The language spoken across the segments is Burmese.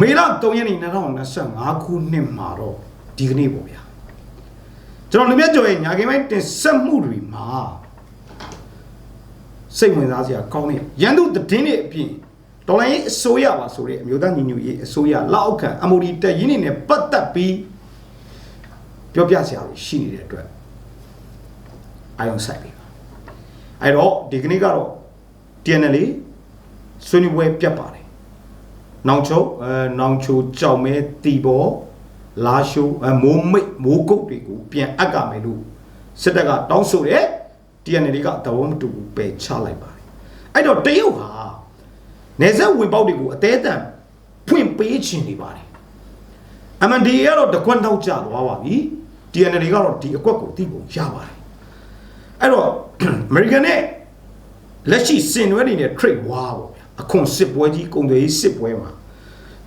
မေလ3ရက်နေ့2025ခုနှစ်မှာတော့ဒီကနေ့ပေါ့ဗျာကျွန်တော်လူမြတ်ကျော်ရဲ့ညာကင်းပိုင်းတင်ဆက်မှုတွေမှာစိတ်ဝင်စားစရာကောင်းတဲ့ရန်သူသတင်းတွေအပြင်တော်လိုင်းရေးအစိုးရပါဆိုတဲ့အမျိုးသားညီညွတ်ရေးအစိုးရလက်အောက်ခံ MOD တက်ရင်းနေနဲ့ပတ်သက်ပြီးပြောပြစရာတွေရှိနေတဲ့အတွက်အာယုံဆိုင်ပြီအဲ့တော့ဒီကနေ့ကတော့ TNL ဆွေးနွေးပွဲပြတ်ပါတယ် နောင်ချုံအဲနောင်ချိုကြောက်မဲတီဘောလာရှိုးအဲမိုးမိတ်မိုးကုတ်တွေကိုပြန်အပ်ကမယ်လို့စစ်တပ်ကတောင်းဆိုတယ် TNL ကသဘောမတူဘူးပယ်ချလိုက်ပါတယ်အဲ့တော့တရုတ်ဟာနေဆက်ဝင်ပေါက်တွေကိုအသေးအံဖွင့်ပေးခြင်းနေပါတယ် MNDA ကတော့တကွက်နောက်ကျသွားပါပြီ TNL ကတော့ဒီအကွက်ကိုသိဖို့ရပါတယ်အဲ့တော့ American နဲ့လက်ရှိစင်နွဲနေတဲ့ trade war ပေါ့ဗျာအခွန်စစ်ပွဲကြီးကုန်သွယ်ရေးစစ်ပွဲမှာ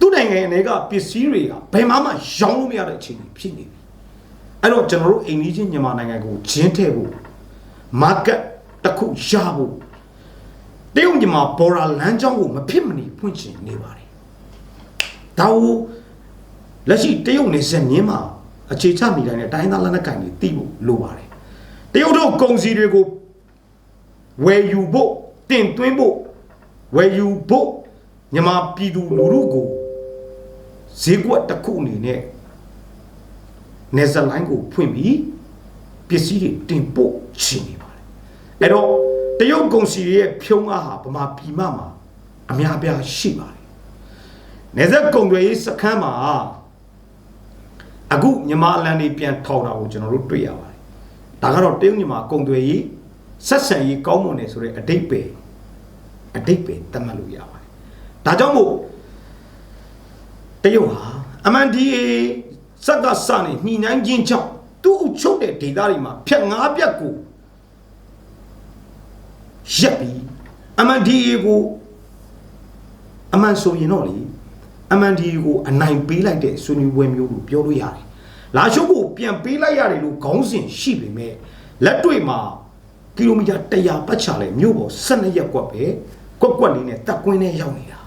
သူ့နိုင်ငံတွေကပစ္စည်းတွေကဘယ်မှမှရောင်းလို့မရတဲ့အခြေအနေဖြစ်နေပြီအဲ့တော့ကျွန်တော်တို့အိမ်ကြီးချင်းမြန်မာနိုင်ငံကိုဂျင်းထည့်ဖို့ market တစ်ခုရဖို့တရုတ်မြန်မာ border လမ်းကြောင်းကိုမဖြစ်မနေဖွင့်ချင်နေပါတယ်ဒါကိုလက်ရှိတရုတ်နေဆက်မြင်းမှာအခြေချနေတိုင်းနဲ့တိုင်းသားလက်နက်ကင်တွေတီးဖို့လိုပါတယ်တရုတ်တို့ကုန်စည်တွေကိုဝယ်ယူဖို့တင်သွင်းဖို့ဝယ်ယူဖို့မြန်မာပြည်သူလူထုကို ဈေးကွက်တစ်ခုအနေနဲ့နေဇလိုင်းကိုဖွင့်ပြီးပစ္စည်းတွေတင်ပို့ချင်နေပါတယ်အဲ့တော့တရုတ်ကုန်စီတွေရဲ့ဖြုံးအားဟာဗမာပြည်မမှာအများအပြားရှိပါတယ်နေဇက်ကုန်တွေရေးစခန်းမှာအခုမြန်မာအလံတွေပြန်ထောင်တာကိုကျွန်တော်တို့တွေ့ရပါတယ်ဒါကတော့တရုတ်မြန်မာကုန်တွေရေးဆက်ဆံရေးကောင်းမွန်တယ်ဆိုတဲ့အတိတ်ပဲအတိတ်ပဲတတ်မှတ်လို့ရပါတယ်ဒါကြောင့်မို့ တရုတ်ဟာ MNDA စက်ကစနေညှိနှိုင်းခြင်းကြောင့်သူ့အုပ်ချုပ်တဲ့ဒေသတွေမှာဖြတ်ငါးပြက်ကိုရက်ပြီး MNDA ကိုအမှန်ဆိုရင်တော့လေ MNDA ကိုအနိုင်ပေးလိုက်တဲ့ဆွေးနွေးပွဲမျိုးလို့ပြောလို့ရတယ်လာရှုပ်ကိုပြန်ပေးလိုက်ရတယ်လို့ခေါင်းစဉ်ရှိပေမဲ့လက်တွေ့မှာကီလိုမီတာ100ပတ်ချလဲမြို့ပေါ်12ရက်ကွက်ပဲကွက်ကွက်လေးနဲ့တက်ကွင်းနဲ့ရောက်နေတာ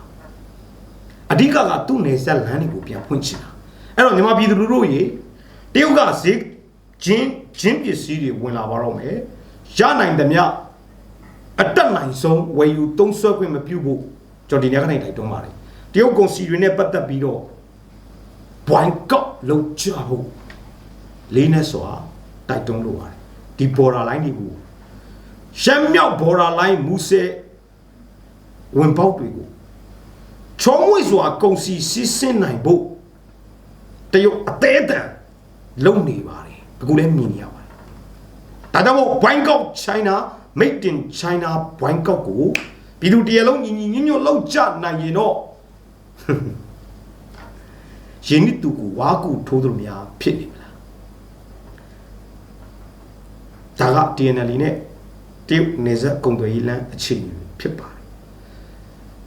အဓိကကသူ့နယ်ဆက်လမ်းတွေကိုပြန်ဖွင့်ချင်တာအဲ့တော့မြန်မာပြည်သူလူထုရေတရုတ်ကဈေးချင်းချင်းပစ္စည်းတွေဝင်လာပါတော့မယ်ရနိုင်သမျှအတက်နိုင်ဆုံးဝယ်ယူသုံးစွဲခွင့်မပြုဖို့ကျွန်တော်ဒီနေ့ကနေတိုက်တွန်းပါတယ်တရုတ်ကုန်စီတွေနဲ့ပတ်သက်ပြီးတော့ဘွိုင်းကောက်လုံးချဖို့လေးနဲ့စွာတိုက်တွန်းလိုပါတယ်ဒီ border line တွေကိုရှမ်းမြောက် border line မူဆယ်ဝင်ပေါက်တွေကို ချုံးဝိစွာကုန်စီစီးဆင်းနိုင်ဖို့တရုတ်အသေးအတန်လုံနေပါတယ်အခုလည်းမြင်နေရပါတယ်ဒါကြောင့်မို့ Bangkok China made in China Bangkok ကိုပြည်သူတရလုံးညီညီညွတ်ညွတ်လောက်ကြနိုင်ရင်တော့ရင်းနှီးသူကိုဝါကူထိုးသလိုများဖြစ်နေမလားဒါက TNL နဲ့တရုတ်နေဆက်ကုန်သွယ်ရေးလမ်းအခြေအနေဖြစ်ပါတယ်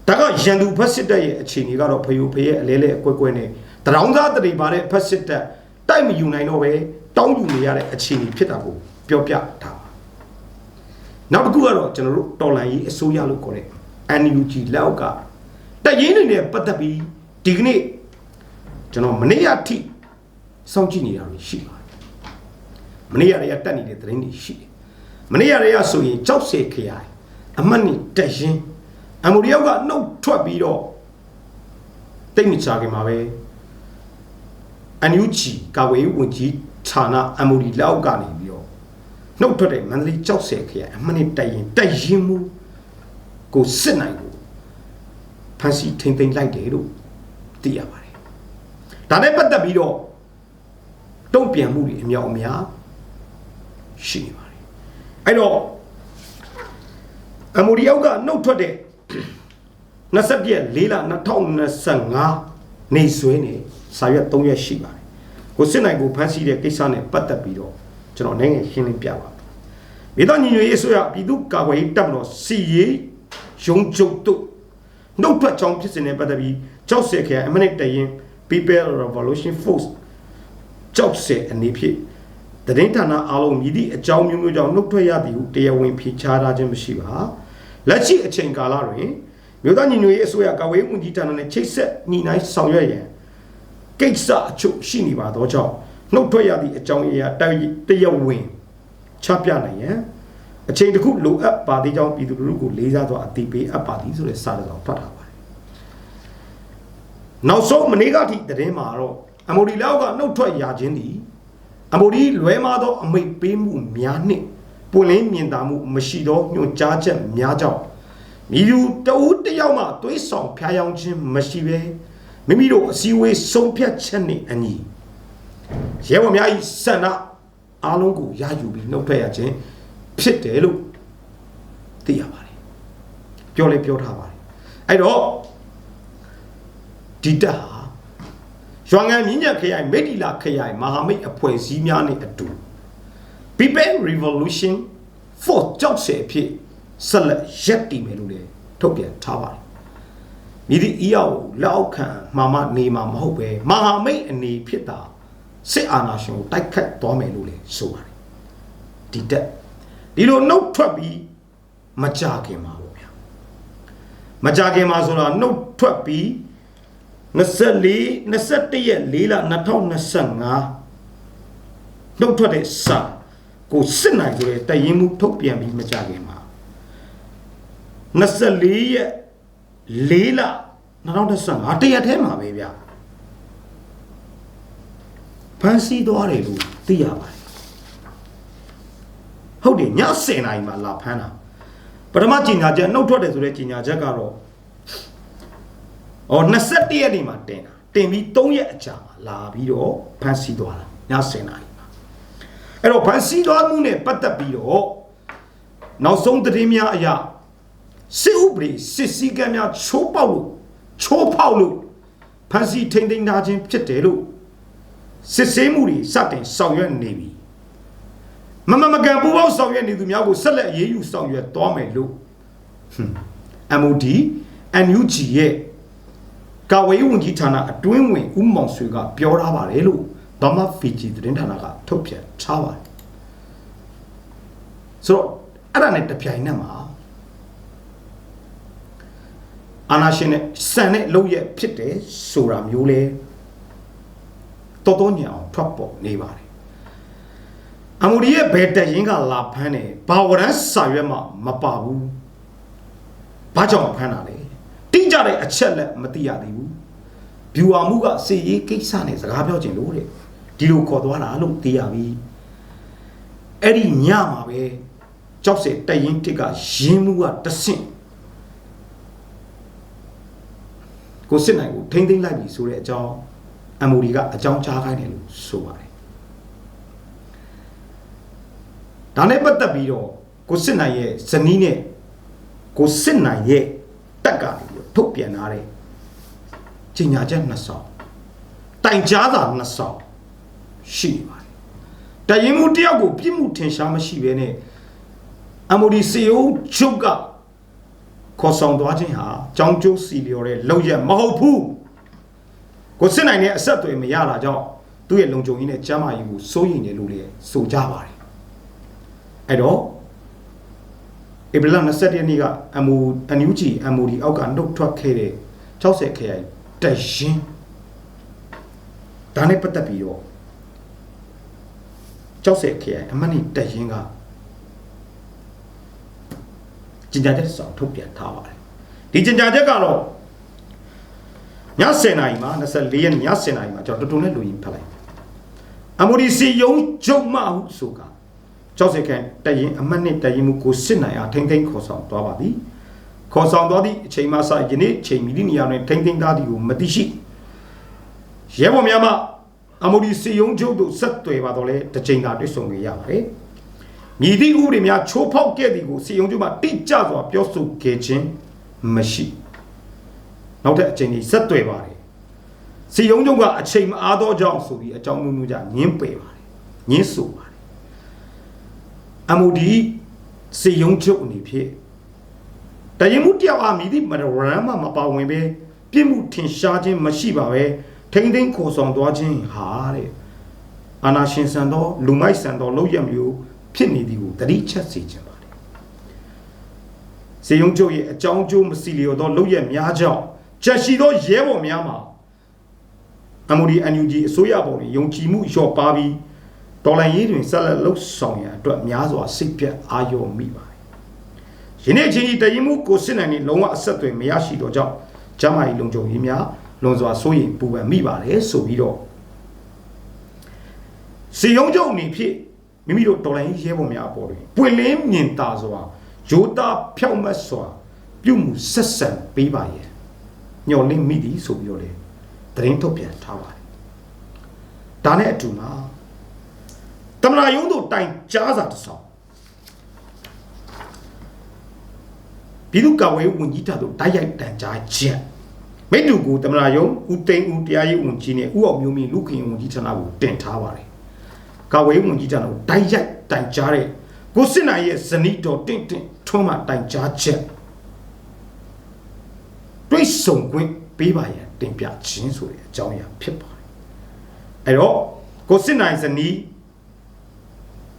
ဒါကရန်သူဖက်စစ်တပ်ရဲ့အခြေအနေကတော့ဖယိုဖရဲ့အလဲလဲအကွက်ကွက်နဲ့တရောင်းသားတတွေပါတဲ့ဖက်စစ်တပ်တိုက်မယူနိုင်တော့ပဲတောင်းယူနေရတဲ့အခြေအနေဖြစ်တာကိုပြောပြထားပါနောက်တစ်ခုကတော့ကျွန်တော်တို့တော်လန်ရေးအစိုးရလို့ခေါ်တဲ့ NUG လက်အောက်ကတရင်တွေနဲ့ပတ်သက်ပြီးဒီကနေ့ကျွန်တော်မနေ့ကထိစောင့်ကြည့်နေတာတွေရှိပါတယ်မနေ့ကတည်းကတက်နေတဲ့သတင်းတွေရှိတယ်မနေ့ကတည်းကဆိုရင်ကြောက်စေခရိုင်အမတ်နီတက်ရင် အမိုရီယောက်ကနှုတ်ထွက်ပြီးတော့တိတ်မချခင်မှာပဲအန်ယူချီကာဝေးဝင်ကြီးဌာနအမိုရီလက်အောက်ကနေပြီးတော့နှုတ်ထွက်တဲ့မန္တလေးကြောက်စေခရိုင်အမတ်နီတက်ရင်တက်ရင်မူကိုစစ်နိုင်ကိုဖန်စီထိမ့်သိမ့်လိုက်တယ်လို့သိရပါတယ်ဒါနဲ့ပတ်သက်ပြီးတော့တုံ့ပြန်မှုတွေအမြောက်အများရှိနေပါတယ်အဲ့တော့အမိုဒီယောက်ကနှုတ်ထွက်တဲ့ 27ရက်4လ2025နေဆွဲနေစာရွက်3ရက်ရှိပါတယ်ကိုစစ်နိုင်ကိုဖမ်းဆီးတဲ့ကိစ္စနဲ့ပတ်သက်ပြီးတော့ကျွန်တော်နိုင်ငံရှင်းလင်းပြပါမယ်မြေတော်ညီညွတ်ရေးဆိုရပြည်သူ့ကာကွယ်ရေးတပ်မတော်စီရေးရုံးချုပ်တို့နှုတ်ထွက်ကြောင်းဖြစ်စဉ်နဲ့ပတ်သက်ပြီးကြောက်စဲခရိုင်အမနစ်တရင် People Revolution Force ကြောက်စဲအနေဖြင့်တရင်ဌာနအားလုံးမြည်သည့်အကြောင်းမျိုးမျိုးကြောင့်နှုတ်ထွက်ရသည်ဟုတရားဝင်ဖြေချထားခြင်းမရှိပါလက်ရှိအချိန်ကာလတွင် မြို့သားညီညွတ်ရေးအစိုးရကာဝေးဝန်ကြီးဌာနနဲ့ချိတ်ဆက်ညီနိုင်ဆောင်ရွက်ရန်ကိစ္စအချို့ရှိနေပါတော့ကြောင့်နှုတ်ထွက်ရသည့်အကြောင်းအရာတိုက်တရားဝင်ချပြနိုင်ရန်အချိန်တစ်ခုလိုအပ်ပါသေးကြောင်းပြည်သူလူထုကိုလေးစားစွာအသိပေးအပ်ပါသည်ဆိုတဲ့စာတစောင်ဖတ်ထားပါတယ်နောက်ဆုံးမနေ့ကထိသတင်းမှာတော့အမိုဒီလောက်ကနှုတ်ထွက်ရခြင်းသည်အမိုဒီလွဲမာသောအမိတ်ပေးမှုများနှင့်ပွင့်လင်းမြင်သာမှုမရှိသောညွှန်ကြားချက်များကြောင့် မိသူတဦးတစ်ယောက်မှသွေးဆောင်ဖျားယောင်းခြင်းမရှိဘဲမိမိတို့အစည်းအဝေးဆုံးဖြတ်ချက်နှင့်အညီရဲဘော်များ၏ဆန္ဒအားလုံးကိုရယူပြီးနှုတ်ထွက်ရခြင်းဖြစ်တယ်လို့သိရပါတယ်ပြောလဲပြောထားပါတယ်အဲ့တော့ဒီတက်ဟာရွာငံမြင်းညက်ခရိုင်မိတ္တိလာခရိုင်မဟာမိတ်အဖွဲ့အစည်းများနဲ့အတူ People Revolution for ကြောက်စဲဖြစ် ဆက်လက်ရက်တည်မယ်လို့လည်းထုတ်ပြန်ထားပါတယ်မြည်သည့်အီယောက်လက်အောက်ခံမှာမနေမှာမဟုတ်ပဲမဟာမိတ်အနေဖြစ်တာစစ်အာဏာရှင်ကိုတိုက်ခတ်သွားမယ်လို့လည်းဆိုပါတယ်ဒီတက်ဒီလိုနှုတ်ထွက်ပြီးမကြခင်မှာပေါ့ဗျာမကြခင်မှာဆိုတာနှုတ်ထွက်ပြီး24 21ရက်4လ2025နှုတ်ထွက်တဲ့စာကိုစစ်နိုင်ဆိုတဲ့တရင်မှုထုတ်ပြန်ပြီးမကြခင်မှာ 24ရက်4လ2025တရက်ထဲမှာပဲဗျာဖန်စီသွားတယ်လို့သိရပါတယ်ဟုတ်တယ်ည10နာရီမှာလာဖမ်းတာပထမကြီးညာချက်နှုတ်ထွက်တယ်ဆိုတဲ့ကြီးညာချက်ကတော့အော်21ရက်နေမှာတင်တာတင်ပြီး3ရက်အကြာမှာလာပြီးတော့ဖမ်းဆီးသွားတာည10နာရီမှာအဲ့တော့ဖမ်းဆီးသွားမှုနဲ့ပတ်သက်ပြီးတော့နောက်ဆုံးသတင်းများအရာ စစ်ဥပဒေစစ်စည်းကမ်းများချိုးပေါက်လို့ချိုးဖောက်လို့ဖမ်းဆီးထိန်းသိမ်းထားခြင်းဖြစ်တယ်လို့စစ်ဆေးမှုတွေစတင်ဆောင်ရွက်နေပြီမမမကန်ပူပေါင်းဆောင်ရွက်နေသူများကိုဆက်လက်အရေးယူဆောင်ရွက်သွားမယ်လို့ MOD NUG ရဲ့ကာဝေးဝန်ကြီးဌာနအတွင်းဝင်ဦးမောင်ဆွေကပြောထားပါတယ်လို့ဗမာဖီဂျီသတင်းဌာနကထုတ်ပြန်ထားပါတယ်ဆိုတော့အဲ့ဒါနဲ့တပြိုင်နက်မှာ အာနာရှင်နဲ့စံနဲ့လုံရက်ဖြစ်တယ်ဆိုတာမျိုးလဲတော်တော်ညံအောင်ထွက်ပေါ်နေပါတယ်အမူဒီရဲ့ဘယ်တရင်ကလာဖမ်းတယ်ဘာဝရန်စာရွက်မှမပါဘူးဘာကြောင့်ဖမ်းတာလဲတိကျတဲ့အချက်လက်မသိရသေးဘူးဗျူဟာမှုကစီရေးကိစ္စနဲ့စကားပြောချင်လို့တဲ့ဒီလိုခေါ်သွားတာလို့သိရပြီအဲ့ဒီညမှာပဲကြောက်စဲတရင်တစ်ကရင်းမှုကတဆင့် ကိုစစ်နိုင်ကိုထိမ့်သိမ့်လိုက်ပြီဆိုတဲ့အကြောင်း MOD ကအကြောင်းကြားခိုင်းတယ်လို့ဆိုပါတယ်ဒါနဲ့ပတ်သက်ပြီးတော့ကိုစစ်နိုင်ရဲ့ဇနီးနဲ့ကိုစစ်နိုင်ရဲ့တက်ကနေပြီးတော့ထုတ်ပြန်ထားတဲ့ကြီးညာချက်နှစ်ဆောင်တိုင်ကြားစာနှစ်ဆောင်ရှိနေပါတယ်တရင်မှုတယောက်ကိုပြစ်မှုထင်ရှားမရှိဘဲနဲ့ MOD စေယုံချုပ်က ခေါ်ဆောင်သွားခြင်းဟာကြောင်းကျိုးစီလျော်တဲ့လောက်ရမဟုတ်ဘူးကိုစစ်နိုင်တဲ့အဆက်အသွယ်မရတာကြောင့်သူ့ရဲ့လုံခြုံရေးနဲ့ကျမ်းမာရေးကိုစိုးရိမ်တယ်လို့လည်းဆိုကြပါတယ်အဲ့တော့ဧပြီလ21ရက်နေ့က MO NUG MOD အောက်ကနှုတ်ထွက်ခဲ့တဲ့60ခရိုင်တရင်ဒါနဲ့ပတ်သက်ပြီးတော့60ခရိုင်အမတ်နိတရင်က ကြင်ကြချက်ဆောင်ထုတ်ပြန်ထားပါတယ်ဒီကြင်ကြချက်ကတော့ည10နာရီမှာ24ရက်ည10နာရီမှာကျွန်တော်တူတူနဲ့လူရင်းဖတ်လိုက်အမိုဒီစီယုံကျုံမဟုဆိုက60ခန့်တရင်အမတ်နဲ့တရင်မူကိုစစ်နိုင်အားထိမ့်သိမ့်ခေါ်ဆောင်သွားပါသည်ခေါ်ဆောင်သွားသည့်အချိန်မှစယနေ့ချိန်မီဒီနီယာတွင်ထိမ့်သိမ့်သားသည်ကိုမသိရှိရဲဘော်များမှအမိုဒီစီယုံကျုံတို့ဆက်သွယ်ပါတော့လဲတစ်ချိန်သာတွေ့ဆုံခဲ့ရပါတယ် မြည်သည့်ဥပဒေများချိုးဖောက်ခဲ့သည်ကိုစီယုံကျုံမှတိကျစွာပြောဆိုခဲ့ခြင်းမရှိနောက်ထပ်အချိန်ကြီးဆက်သွယ်ပါတယ်စီယုံကျုံကအချိန်မအားသောကြောင့်ဆိုပြီးအကြောင်းမျိုးမျိုးကြညင်းပယ်ပါတယ်ညင်းဆိုပါတယ် MOD စီယုံချုပ်အနေဖြင့်တရင်မှုတယောက်အားမြည်သည့်မရမ်းမှမပါဝင်ပဲပြစ်မှုထင်ရှားခြင်းမရှိပါပဲထိမ့်သိမ့်ခေါ်ဆောင်သွားခြင်းဟာတဲ့အာနာရှင်ဆန်သောလူမိုက်ဆန်သောလောက်ရမျိုး ဖြစ်နေသည်ကိုတတိချက်စေခြင်းပါတယ်စေယုံချုပ်ရဲ့အကြောင်းကျိုးမစီလျော်သောလုပ်ရက်များကြောင့်ချက်ရှိသောရဲဘော်များမှာ MOD NUG အစိုးရပေါ်တွင်ယုံကြည်မှုလျော့ပါပြီးဒေါ်လာရေးတွင်ဆက်လက်လှုပ်ဆောင်ရန်အတွက်များစွာစိတ်ပြတ်အာရုံမိပါတယ်။ယနေ့အချိန်ကြီးတရင်မှုကိုစစ်နိုင်နေလုံးဝအဆက်အသွယ်မရရှိတော့ကြောင့်ကျမကြီးလုံခြုံရေးများလွန်စွာစိုးရိမ်ပူပန်မိပါတယ်ဆိုပြီးတော့စီယုံကျုံအနေဖြင့် မိမိတို့ဒေါ်လာရေးရဲဘော်များအပေါ်တွင်ပွင့်လင်းမြင်သာစွာရိုးသားဖြောက်မတ်စွာ ပြုမှုဆက်ဆံပေးပါရဲ့ညော်လင့်မိသည်ဆိုပြီးတော့လေသတင်းထုတ်ပြန်ထားပါတယ်ဒါနဲ့အတူမှာတမနာယုံတို့တိုင်ကြားစာတစ်စောင်ပြည်သူ့ကာကွယ်ရေးဝန်ကြီးတပ်တို့တိုက်ရိုက်တန်ကြားချက်မိတူကိုတမနာယုံဦးသိန်းဦးတရားရေးဝန်ကြီးနဲ့ဦးအောင်မျိုးမင်းလူခင်ဝန်ကြီးဌာနကိုတင်ထားပါတယ် ကာကွယ်ရေးဝန်ကြီးဌာနကိုတိုက်ရိုက်တန်ကြားတဲ့ကိုစစ်နိုင်ရဲ့ဇနီးတော်တင့်တင့်ထွန်းမှတိုင်ကြားချက်တွေးဆုံခွင့်ပေးပါရန်တင်ပြခြင်းဆိုတဲ့အကြောင်းအရာဖြစ်ပါတယ်အဲ့တော့ကိုစစ်နိုင်ဇနီး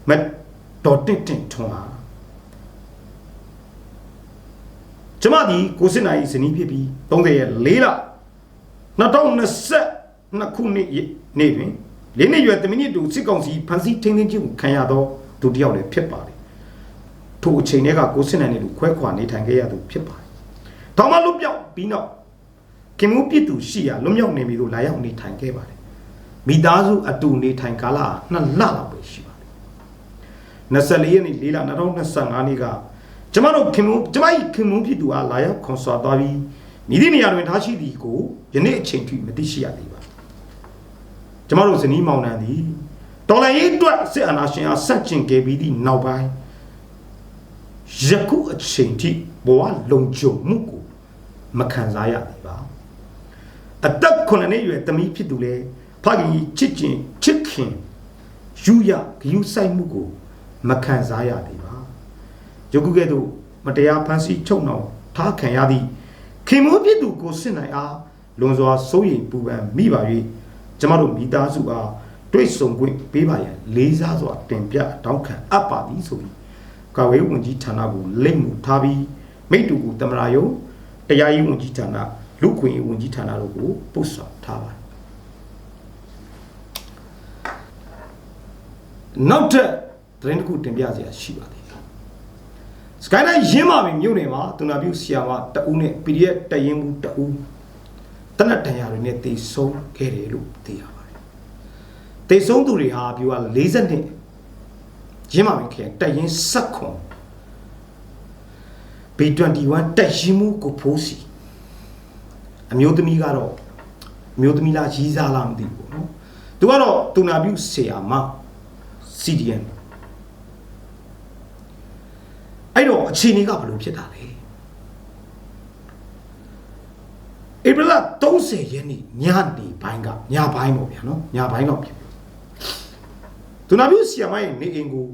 မတော်တင့်တင့်ထွန်းဟာကျမဒီကိုစစ်နိုင်ဇနီးဖြစ်ပြီး30ရက်4လ2022ခုနှစ်နေ့တွင် လေးနှစ်ရွယ်တမင်းတူစစ်ကောင်စီဖန်ဆီးထိန်းသိမ်းခြင်းကိုခံရသောသူတစ်ယောက်လည်းဖြစ်ပါတယ်ထိုအချိန်တည်းကကိုစစ်နိုင်နဲ့လူခွဲခွာနေထိုင်ခဲ့ရသူဖြစ်ပါတယ်။တောင်မလွတ်ပြောက်ပြီးနောက်ခင်မှုပြစ်သူရှိရလွတ်မြောက်နေပြီလို့လာရောက်နေထိုင်ခဲ့ပါတယ်။မိသားစုအတူနေထိုင်ကာလနှစ်လလောက်ပဲရှိပါတယ်။24ရက်နေ့4လ2025နေ့ကကျမတို့ခင်မှုကျမကြီးခင်မှုပြစ်သူအားလာရောက်ခွန်ဆွာသွားပြီးမိသည့်နေရာတွင်ထားရှိသည်ကိုယနေ့အချိန်ထိမသိရှိရသေးပါ။ ကျမတို့ဇနီးမောင်နှံသည်တော်လည်းရေးအတွက်စစ်အာဏာရှင်အားဆက်ကျင်ခဲ့ပြီးသည့်နောက်ပိုင်းယခုအချိန်ထိဘဝလုံခြုံမှုကိုမခံစားရသေးပါအသက်9နှစ်ရွယ်သမီးဖြစ်သူလေဖခင်ချစ်ကျင်ချစ်ခင်ယူရဂယူဆိုင်မှုကိုမခံစားရသေးပါယခုကဲ့သို့မတရားဖန်ဆီးချုပ်နှောင်ထားခံရသည့်ခင်မိုးဖြစ်သူကိုစစ်နိုင်အားလွန်စွာစိုးရိမ်ပူပန်မိပါ၍ ကျမတို့မိသားစုအားတွေ့ဆုံခွင့်ပေးပါရန်လေးစားစွာတင်ပြတောင်းခံအပ်ပါသည်ဆိုပြီးကာဝေးဝန်ကြီးဌာနကိုလိမ့်မှုထားပြီးမိတ္တူကိုတမရာယုံတရားရေးဝန်ကြီးဌာနလူခွင့်ရေးဝန်ကြီးဌာနတို့ကိုပို့ဆောင်ထားပါတယ်နောက်ထပ်သတင်းတစ်ခုတင်ပြစရာရှိပါသေးတယ်စကိုင်းတိုင်းရင်းမာပင်မြို့နယ်မှာတူနာပြူဆီယာမတအူးနဲ့ PDF တရင်မှုတအူး တနတ်တန်ရာတွေနဲ့တေဆုံးခဲ့တယ်လို့သိရပါတယ်တေဆုံးသူတွေဟာပြူက40နှစ်ရင်းမာပင်ခေတရင်ဆက်ခွန် B21 တက်ရင်မှုကိုဖိုးစီအမျိုးသမီးကတော့အမျိုးသမီးလားရီးစားလားမသိဘူးနော်သူကတော့တူနာပြုဆရာမ CDN အဲ့တော့အခြေအနေကဘယ်လိုဖြစ်တာလဲ ဧပြီလ30ရက်နေ့ညနေပိုင်းကညပိုင်းပေါ့ဗျာနော်ညပိုင်းတော့ဖြစ်ပြီတူနာပြုဆရာမရဲ့နေအိမ်ကို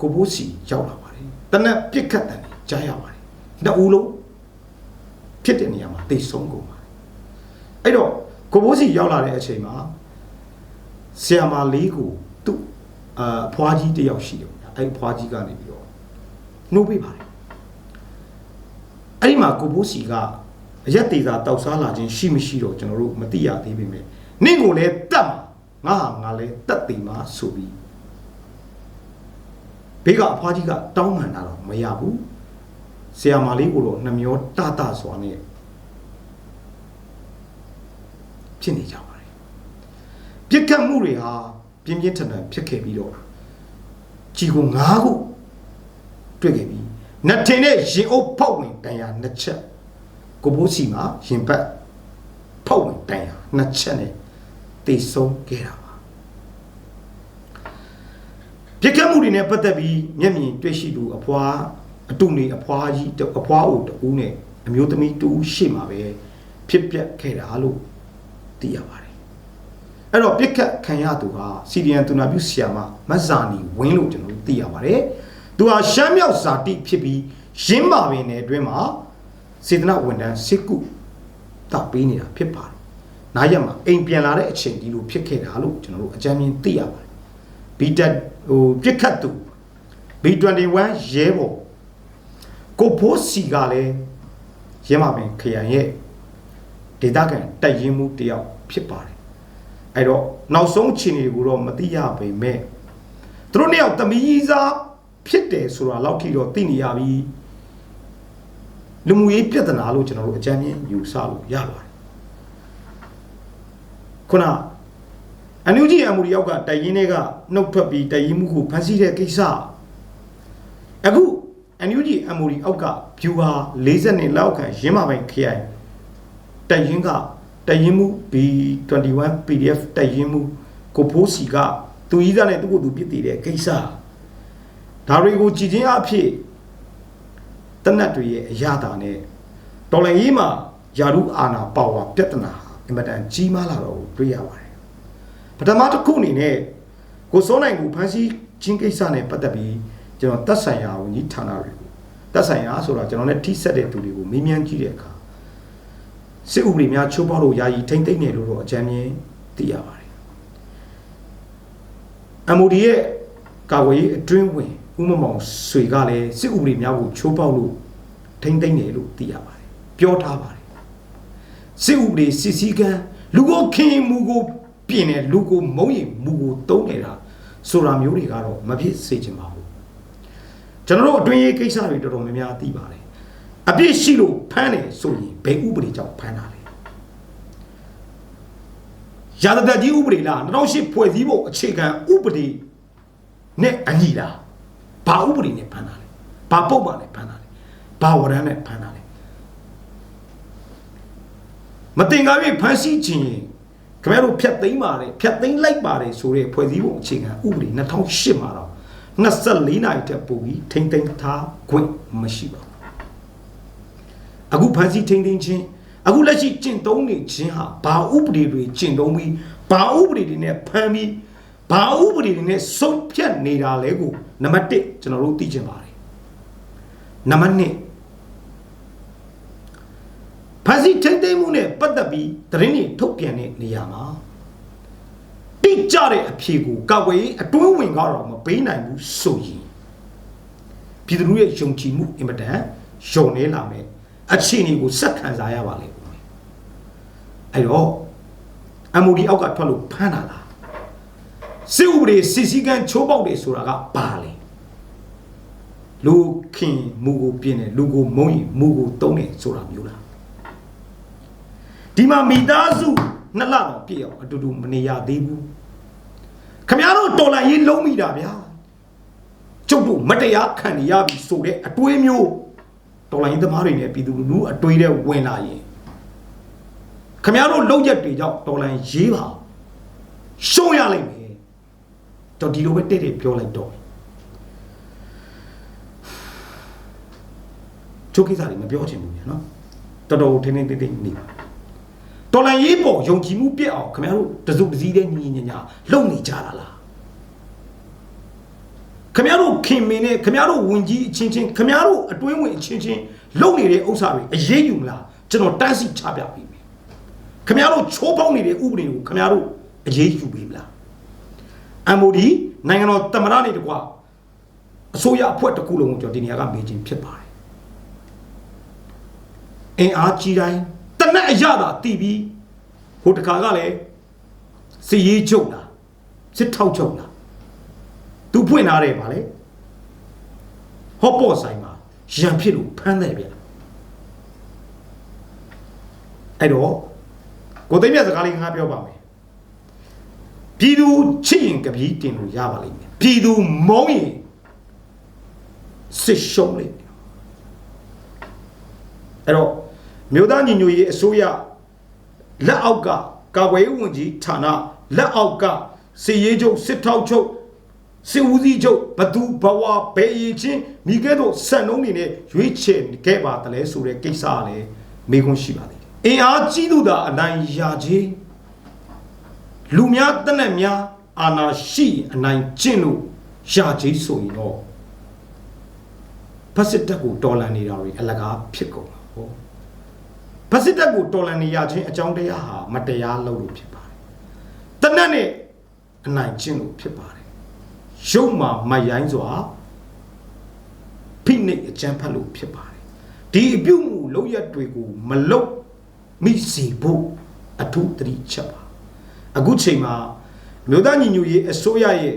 ကိုဘိုးစီရောက်လာပါတယ်တနက်ပြစ်ခတ်တယ်ကြားရပါတယ်နှစ်ဦးလုံးဖြစ်တဲ့နေရာမှာတိတ်ဆုံးကုန်ပါတယ်အဲ့တော့ကိုဘိုးစီရောက်လာတဲ့အချိန်မှာဆီယာမာလေးကိုသူ့အာဖွားကြီးတယောက်ရှိတယ်ဗျာအဲ့ဖွားကြီးကနေပြီးတော့နှုတ်ပေးပါတယ်အဲ့ဒီမှာကိုဘိုးစီက အရက်သေးသာတောက်စားလာခြင်းရှိမရှိတော့ကျွန်တော်တို့မသိရသေးပေမဲ့နင့်ကိုလည်းတတ်မှာငါဟာငါလည်းတတ်သိမှာဆိုပြီးဘေးကအဖွားကြီးကတောင်းပန်တာတော့မရဘူးဆီယာမာလေးကိုတော့နှမျောတတစွာနဲ့ဖြစ်နေကြပါတယ်ပြစ်ခတ်မှုတွေဟာပြင်းပြင်းထန်ထန်ဖြစ်ခဲ့ပြီးတော့ကြီးကို၅ခုတွေ့ခဲ့ပြီးနတ်ထင်တဲ့ရင်အုပ်ဖောက်ဝင်တန်ရာနှစ်ချက် ကိုဘိုးစီမှာရင်ပတ်ဖောက်ဝင်တန်ရာနှစ်ချက်နဲ့တေဆုံးခဲ့တာပါပြစ်ခတ်မှုတွေနဲ့ပတ်သက်ပြီးမျက်မြင်တွေ့ရှိသူအဖွားအတုနေအဖွားကြီးအဖွားအိုတူနဲ့အမျိုးသမီးတူရှေ့မှာပဲဖြစ်ပျက်ခဲ့တာလို့သိရပါတယ်အဲ့တော့ပြစ်ခတ်ခံရသူဟာစီဒီယန်တူနာပြုဆီယာမမတ်ဇာနီဝင်းလို့ကျွန်တော်တို့သိရပါတယ်သူဟာရှမ်းမြောက်ဇာတိဖြစ်ပြီးရင်းမာပင်နယ်အတွင်းမှာ စေတနာဝန်ထမ်းစစ်ကုတာပေးနေတာဖြစ်ပါတယ်နားရက်မှာအိမ်ပြန်လာတဲ့အချိန်ဒီလိုဖြစ်ခဲ့တာလို့ကျွန်တော်တို့အကြမ်းမြင်သိရပါတယ်ဘီတက်ဟိုပြစ်ခတ်သူ B21 ရဲဘော်ကိုဖိုးစီကလည်းရင်းမပင်ခရိုင်ရဲ့ဒေတာကန်တိုက်ရင်မှုတယောက်ဖြစ်ပါတယ်အဲ့တော့နောက်ဆုံးအခြေအနေကိုတော့မသိရပေမဲ့သူတို့နှစ်ယောက်တမီးစားဖြစ်တယ်ဆိုတာလောက်ထိတော့သိနေရပြီ လူမှုရေးပြဿနာလို့ကျွန်တော်တို့အကြမ်းမြင်ယူဆလို့ရပါတယ်ခုနအန်ယူဂျီအမှုယောက်ကတိုင်ရင်တွေကနှုတ်ထွက်ပြီးတိုင်ရင်မှုကိုဖန်ဆီးတဲ့ကိစ္စအခုအန်ယူဂျီအမှုအောက်ကဖြူဟာ40နှစ်လောက်ခံရင်းမပိုင်ခရိုင်တိုင်ရင်ကတိုင်ရင်မှု B21 PDF တိုင်ရင်မှုကိုဖိုးစီကသူကြီးသားနဲ့သူ့ကိုယ်သူပြစ်တည်တဲ့ကိစ္စဒါတွေကိုကြည်ချင်းအဖြစ် တနတ်တွေရဲ့အရာတာနဲ့တော်လည်းကြီးမှာယာရုအာနာပါဝါပြဿနာဟာအင်မတန်ကြီးမားလာတော့ကိုတွေ့ရပါတယ်ပထမတစ်ခုအနေနဲ့ကိုစိုးနိုင်ကိုဖန်ဆီးချင်းကိစ္စနဲ့ပတ်သက်ပြီးကျွန်တော်တက်ဆိုင်ရာဝန်ကြီးဌာနတွေကိုတက်ဆိုင်ရာဆိုတာကျွန်တော်နဲ့ထိဆက်တဲ့သူတွေကိုမေးမြန်းကြည့်တဲ့အခါစစ်ဥပဒေများချိုးဖောက်လို့ယာယီထိမ့်သိမ့်နေလို့တော့အကြမ်းမြင်သိရပါတယ် MOD ရဲ့ကာကွယ်ရေးအတွင်းဝင် ဥမမောင်ဆွေကလည်းစစ်ဥပဒေများကိုချိုးဖောက်လို့ထိမ့်သိမ့်တယ်လို့သိရပါတယ်ပြောထားပါတယ်စစ်ဥပဒေစစ်စည်းကမ်းလူကိုခင်မူကိုပြင်တယ်လူကိုမုံရင်မူကိုတုံးနေတာဆိုတာမျိုးတွေကတော့မဖြစ်စေချင်ပါဘူးကျွန်တော်တို့အတွင်းရေးကိစ္စတွေတော်တော်များများသိပါတယ်အပြစ်ရှိလို့ဖမ်းတယ်ဆိုရင်ဘယ်ဥပဒေကြောင့်ဖမ်းတာလဲရာဇသက်ကြီးဥပဒေလား2008ဖွဲ့စည်းပုံအခြေခံဥပဒေနဲ့အညီလား ဘာဥပဒေနဲ့ဖမ်းတာလဲဘာပုတ်ပါနဲ့ဖမ်းတာလဲဘာဝရမ်းနဲ့ဖမ်းတာလဲမတင်ကား၍ဖမ်းဆီးခြင်းရင်ခင်ဗျားတို့ဖြတ်သိမ်းပါတယ်ဖြတ်သိမ်းလိုက်ပါတယ်ဆိုတဲ့ဖွဲ့စည်းပုံအခြေခံဥပဒေ2008မှာတော့24နိုင်တက်ပို့ပြီးထိမ့်သိမ်းထားခွင့်မရှိပါဘူးအခုဖမ်းဆီးထိမ့်သိမ်းခြင်းအခုလက်ရှိကျင့်သုံးနေခြင်းဟာဘာဥပဒေတွေကျင့်သုံးပြီးဘာဥပဒေတွေနဲ့ဖမ်းပြီး ဘာဥပဒေတွေနဲ့စုပ်ဖြတ်နေတာလဲကိုနံပါတ်1ကျွန်တော်တို့သိချင်ပါတယ်နံပါတ်2ဖမ်းဆီးထိမ့်သိမ်းမှုနဲ့ပတ်သက်ပြီးသတင်းတွေထုတ်ပြန်တဲ့နေရာမှာတိကျတဲ့အဖြေကိုကာကွယ်ရေးအတွင်းဝင်ကတော့မပေးနိုင်ဘူးဆိုရင်ပြည်သူလူရဲ့ယုံကြည်မှုအင်မတန်ယုံနေလာမယ်အခြေအနေကိုစက်ခံစားရပါလိမ့်မယ်အဲ့တော့ MOD အောက်ကထွက်လို့ဖမ်းတာလား စစ်ဥပဒေစစ်စည်းကမ်းချိုးပေါက်တယ်ဆိုတာကဘာလဲလူခင်မူကိုပြင်းတယ်လူကိုမုံရင်မူကိုတုံးတယ်ဆိုတာမျိုးလားဒီမှာမိသားစုနှစ်လတော့ပြည့်အောင်အတူတူမနေရသေးဘူးခမရတို့တော်လန်ရေးလုံးမိတာဗျာကျုပ်တို့မတရားခံနေရပြီဆိုတဲ့အတွေးမျိုးတော်လိုင်းသမားတွေနဲ့ပြည်သူလူထုအတွေးတဲ့ဝင်လာရင်ခမရတို့လောက်ရက်တွေကြောင့်တော်လိုင်းရေးပါရှုံးရလိမ့်မယ် တော့ဒီလိုပဲတဲ့တဲ့ပြောလိုက်တော့ချိုးကိစ္စတွေမပြောချင်ဘူးညနော်တော်တော်ထင်းထင်းတိတ်တိတ်နေပါတော်လိုင်းရေးပေါ်ယုံကြည်မှုပြည့်အောင်ခမရတို့တစုတစည်းတဲ့ညီညီညာလုံနေကြတာလားခမရတို့ခင်မင်းနဲ့ခမရတို့ဝင်ကြီးအချင်းချင်းခမရတို့အတွင်းဝင်အချင်းချင်းလုံနေတဲ့ဥစ္စာတွေအရေးယူမလားကျွန်တော်တန်းစီချပြပေးမယ်ခမရတို့ချိုးပေါက်နေတဲ့ဥပဒေကိုခမရတို့အရေးယူပေးမလား MOD နိုင်ငံတော်တမရနေတကွာအစိုးရအဖွဲ့တစ်ခုလုံးကိုကျွန်တော်ဒီနေရာကမေးခြင်းဖြစ်ပါတယ်အင်အားကြီးတိုင်းတနက်အရသာတည်ပြီးဟိုတခါကလည်းစီရေးချုပ်လားစစ်ထောက်ချုပ်လားသူဖွင့်ထားတယ်ဗာလေဟော့ပေါ့ဆိုင်မှာရံဖြစ်လို့ဖမ်းတယ်ဗျအဲ့တော့ကိုသိမ်းမြတ်စကားလေးငါပြောပါမယ် ပြည်သူချစ်ရင်ကပီးတင်လို့ရပါလိမ့်မယ်ပြည်သူမုန်းရင်စစ်ရှုံးလိမ့်မယ်အဲ့တော့မြို့သားညီညွတ်ရေးအစိုးရလက်အောက်ကကာကွယ်ရေးဝန်ကြီးဌာနလက်အောက်ကစီရေးချုပ်စစ်ထောက်ချုပ်စစ်ဦးစီးချုပ်ဘသူဘဝဘယ်ရင်ချင်းမိကဲတို့စံနှုံးနေနဲ့ရွေးချယ်ခဲ့ပါတလဲဆိုတဲ့ကိစ္စကလည်းမေးခွန်းရှိပါသေးတယ်အင်အားကြီးသူသာအနိုင်ရခြင်း လူများတနက်များအာနာရှိအနိုင်ကျင့်လို့ရခြင်းဆိုရင်တော့ဖက်စစ်တပ်ကိုတော်လန်နေတာတွေအလကားဖြစ်ကုန်တာဟောဖက်စစ်တပ်ကိုတော်လန်နေရခြင်းအကြောင်းတရားဟာမတရားလုပ်လို့ဖြစ်ပါတယ်တနက်နဲ့အနိုင်ကျင့်လို့ဖြစ်ပါတယ်ရုပ်မှာမရိုင်းစွာဖိနှိပ်အကြမ်းဖက်လို့ဖြစ်ပါတယ်ဒီအပြုမှုလောက်ရက်တွေကိုမလုတ်မိစေဖို့အထူးသတိချက်ပါ အခုချိန်မှာမြို့သားညီညွတ်ရေးအစိုးရရဲ့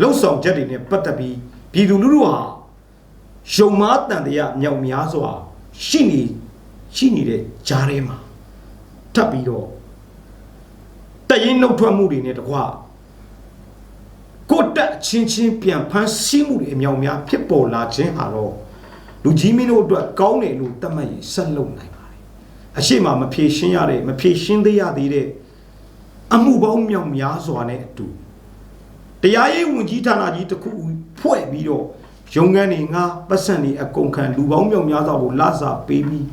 လှုပ်ဆောင်ချက်တွေနဲ့ပတ်သက်ပြီးပြည်သူလူထုဟာယုံမားတန်တရားမြောက်များစွာရှိနေရှိနေတဲ့ကြားထဲမှာထပ်ပြီးတော့တရင်နှုတ်ထွက်မှုတွေနဲ့တကွာကိုယ်တက်အချင်းချင်းပြန်ဖမ်းဆီးမှုတွေအမြောက်များဖြစ်ပေါ်လာခြင်းဟာတော့လူကြီးမင်းတို့အတွက်ကောင်းတယ်လို့သတ်မှတ်ရင်ဆက်လုပ်နိုင်ပါတယ်အရှိမမဖြေရှင်းရတဲ့မဖြေရှင်းသေးရသေးတဲ့ အမှုပေါင်းမြောက်များစွာနဲ့အတူတရားရေးဝန်ကြီးဌာနကြီးတစ်ခုဖွဲ့ပြီးတော့ရုံးခန်းတွေငါပတ်စံတွေအကုန်ခံလူပေါင်းမြောက်များစွာကိုလစာပေးပြီး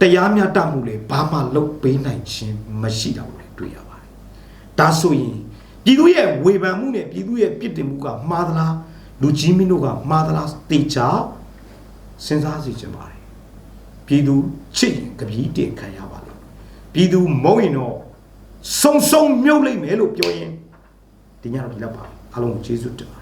တရားမျှတမှုလေဘာမှလုပ်ပေးနိုင်ခြင်းမရှိတော့ဘူးလေတွေ့ရပါတယ်ဒါဆိုရင်ပြည်သူရဲ့ဝေဖန်မှုနဲ့ပြည်သူရဲ့ပြစ်တင်မှုကမှားသလားလူကြီးမင်းတို့ကမှားသလားတေချာစဉ်းစားစီချင်ပါတယ်ပြည်သူချစ်ရင်ကပီးတင်ခံရပါလိမ့် ပြည်သူမုန်းရင်တော့ဆုံဆုံမြုပ်လိုက်မယ်လို့ပြောရင်ဒီညတော့ဒီလောက်ပါအားလုံးကိုကျေးဇူးတင်ပါတယ်